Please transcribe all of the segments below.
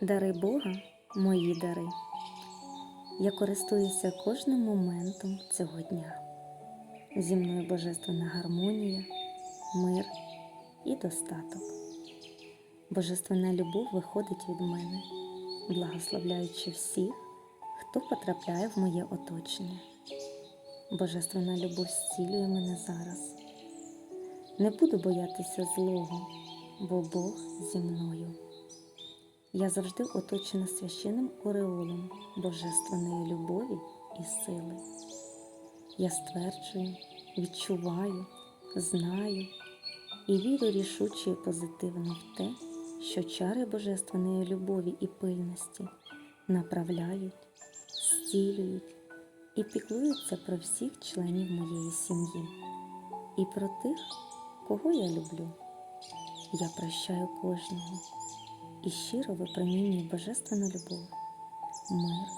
Дари Бога мої дари. Я користуюся кожним моментом цього дня. Зі мною божественна гармонія, мир і достаток. Божественна любов виходить від мене, благословляючи всіх, хто потрапляє в моє оточення. Божественна любов зцілює мене зараз. Не буду боятися злого, бо Бог зі мною. Я завжди оточена священним ореолом божественної любові і сили. Я стверджую, відчуваю, знаю і вірю рішуче і позитивно в те, що чари божественної любові і пильності направляють, зцілюють і піклуються про всіх членів моєї сім'ї і про тих, кого я люблю. Я прощаю кожного і щиро випромінюю божественну любов, мир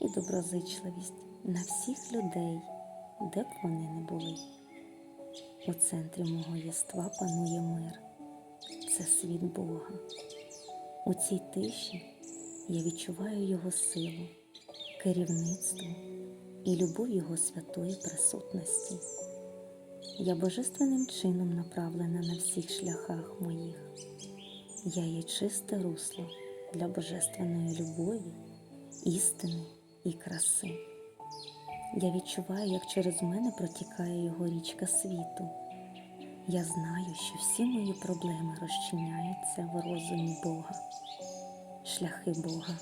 і доброзичливість на всіх людей, де б вони не були. У центрі мого єства панує мир. Це світ Бога. У цій тиші я відчуваю Його силу, керівництво і любов Його святої присутності. Я божественним чином направлена на всіх шляхах моїх. Я є чисте русло для божественної любові, істини і краси. Я відчуваю, як через мене протікає його річка світу. Я знаю, що всі мої проблеми розчиняються в розумі Бога. Шляхи Бога,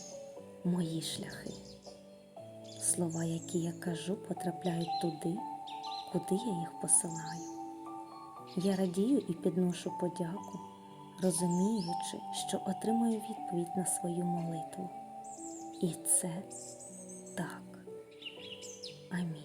мої шляхи. Слова, які я кажу, потрапляють туди, куди я їх посилаю. Я радію і підношу подяку, розуміючи, що отримую відповідь на свою молитву. І це так. Амінь.